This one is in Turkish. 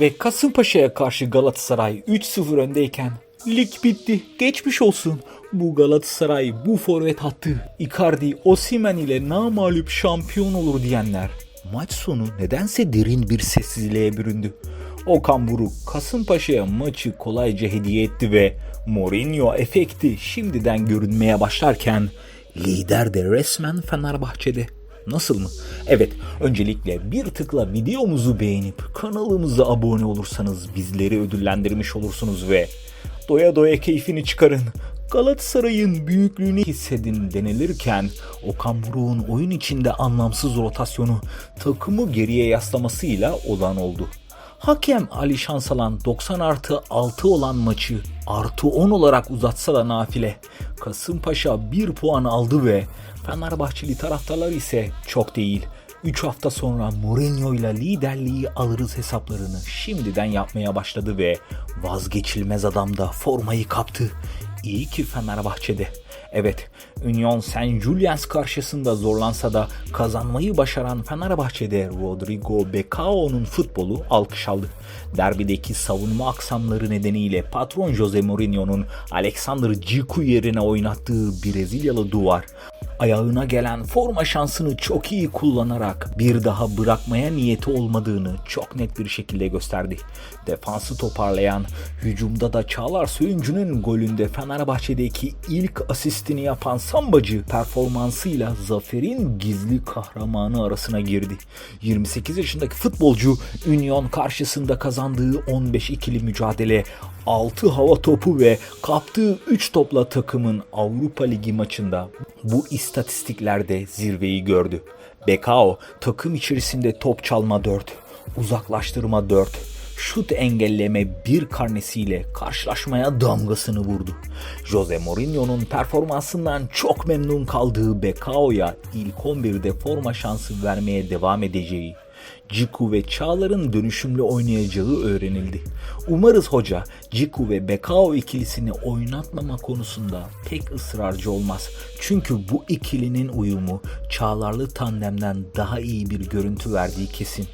Ve Kasımpaşa'ya karşı Galatasaray 3-0 öndeyken lig bitti. Geçmiş olsun. Bu Galatasaray, bu forvet hattı, Icardi, Osimhen ile namağlup şampiyon olur diyenler maç sonu nedense derin bir sessizliğe büründü. Okan Buruk Kasımpaşa'ya maçı kolayca hediye etti ve Mourinho efekti şimdiden görünmeye başlarken lider de resmen Fenerbahçe'de. Nasıl mı? Evet, öncelikle bir tıkla videomuzu beğenip kanalımıza abone olursanız bizleri ödüllendirmiş olursunuz ve doya doya keyfini çıkarın. Galatasaray'ın büyüklüğünü hissedin denilirken Okan Buruk'un oyun içinde anlamsız rotasyonu takımı geriye yaslamasıyla olan oldu. Hakem Ali Şansalan 90 artı 6 olan maçı artı 10 olarak uzatsa da nafile. Kasımpaşa 1 puan aldı ve Fenerbahçeli taraftarlar ise çok değil. 3 hafta sonra Mourinho ile liderliği alırız hesaplarını şimdiden yapmaya başladı ve vazgeçilmez adam da formayı kaptı. İyi ki Fenerbahçe'de. Evet, Union Saint Juliens karşısında zorlansa da kazanmayı başaran Fenerbahçe'de Rodrigo Becao'nun futbolu alkış aldı. Derbideki savunma aksamları nedeniyle patron Jose Mourinho'nun Alexander Ciku yerine oynattığı Brezilyalı duvar ayağına gelen forma şansını çok iyi kullanarak bir daha bırakmaya niyeti olmadığını çok net bir şekilde gösterdi. Defansı toparlayan, hücumda da Çağlar Söyüncü'nün golünde Fenerbahçe'deki ilk asistini yapan Sambacı performansıyla zaferin gizli kahramanı arasına girdi. 28 yaşındaki futbolcu Union karşısında kazandığı 15 ikili mücadele 6 hava topu ve kaptığı 3 topla takımın Avrupa Ligi maçında bu istatistiklerde zirveyi gördü. Bekao takım içerisinde top çalma 4, uzaklaştırma 4, şut engelleme bir karnesiyle karşılaşmaya damgasını vurdu. Jose Mourinho'nun performansından çok memnun kaldığı Bekao'ya ilk 11'de forma şansı vermeye devam edeceği Ciku ve Çağlar'ın dönüşümlü oynayacağı öğrenildi. Umarız hoca Ciku ve Bekao ikilisini oynatmama konusunda pek ısrarcı olmaz. Çünkü bu ikilinin uyumu Çağlar'lı tandemden daha iyi bir görüntü verdiği kesin.